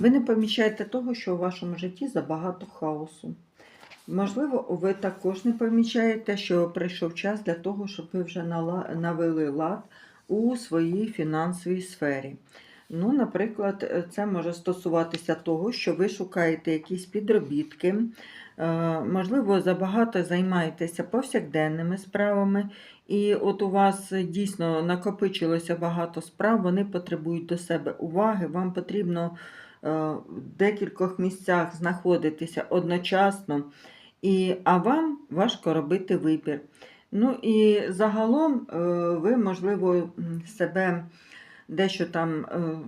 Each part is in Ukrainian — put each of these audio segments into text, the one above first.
Ви не помічаєте того, що у вашому житті забагато хаосу. Можливо, ви також не помічаєте, що прийшов час для того, щоб ви вже навели лад у своїй фінансовій сфері. Ну, наприклад, це може стосуватися того, що ви шукаєте якісь підробітки, е, можливо, забагато займаєтеся повсякденними справами, і от у вас дійсно накопичилося багато справ, вони потребують до себе уваги, вам потрібно в декількох місцях знаходитися одночасно, і, а вам важко робити вибір. Ну і загалом е, ви, можливо, себе дещо там е,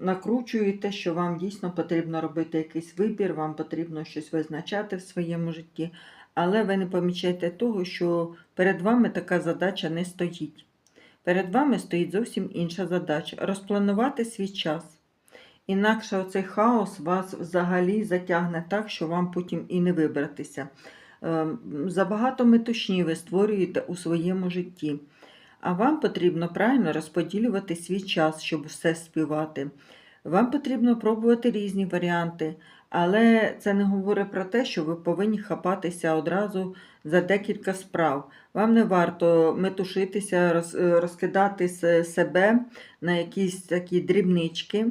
накручуєте, що вам дійсно потрібно робити якийсь вибір, вам потрібно щось визначати в своєму житті, але ви не помічаєте того, що перед вами така задача не стоїть. Перед вами стоїть зовсім інша задача розпланувати свій час. Інакше оцей хаос вас взагалі затягне так, що вам потім і не вибратися. Ем, Забагато метушні ви створюєте у своєму житті. А вам потрібно правильно розподілювати свій час, щоб все співати. Вам потрібно пробувати різні варіанти, але це не говорить про те, що ви повинні хапатися одразу за декілька справ. Вам не варто метушитися, розкидати себе на якісь такі дрібнички.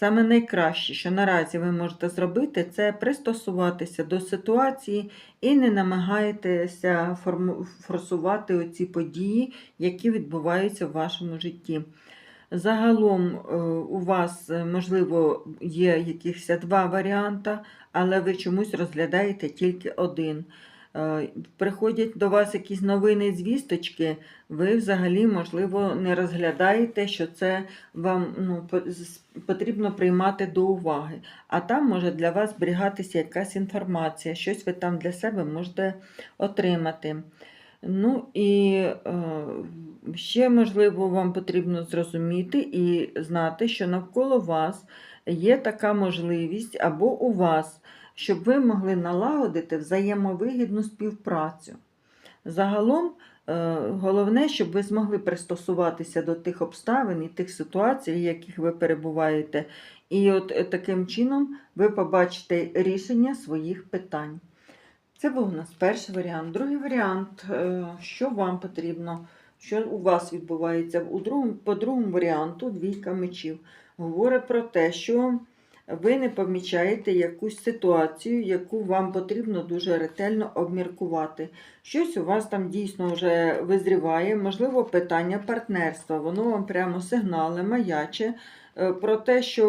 Саме найкраще, що наразі ви можете зробити, це пристосуватися до ситуації і не намагаєтеся форсувати оці події, які відбуваються в вашому житті. Загалом е, у вас, е, можливо, є якихось два варіанти, але ви чомусь розглядаєте тільки один. Е, Приходять до вас якісь новини, звісточки, ви взагалі, можливо, не розглядаєте, що це вам ну, потрібно приймати до уваги. А там може для вас зберігатися якась інформація, щось ви там для себе можете отримати. Ну і е, ще, можливо, вам потрібно зрозуміти і знати, що навколо вас є така можливість або у вас, щоб ви могли налагодити взаємовигідну співпрацю. Загалом, е, головне, щоб ви змогли пристосуватися до тих обставин і тих ситуацій, в яких ви перебуваєте. І от е, таким чином ви побачите рішення своїх питань. Це був у нас перший варіант. Другий варіант, е, що вам потрібно, що у вас відбувається. У другому, по другому варіанту двійка мечів говорить про те, що ви не помічаєте якусь ситуацію, яку вам потрібно дуже ретельно обміркувати. Щось у вас там дійсно вже визріває, можливо, питання партнерства. Воно вам прямо сигнали, маяче е, про те, що.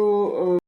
е,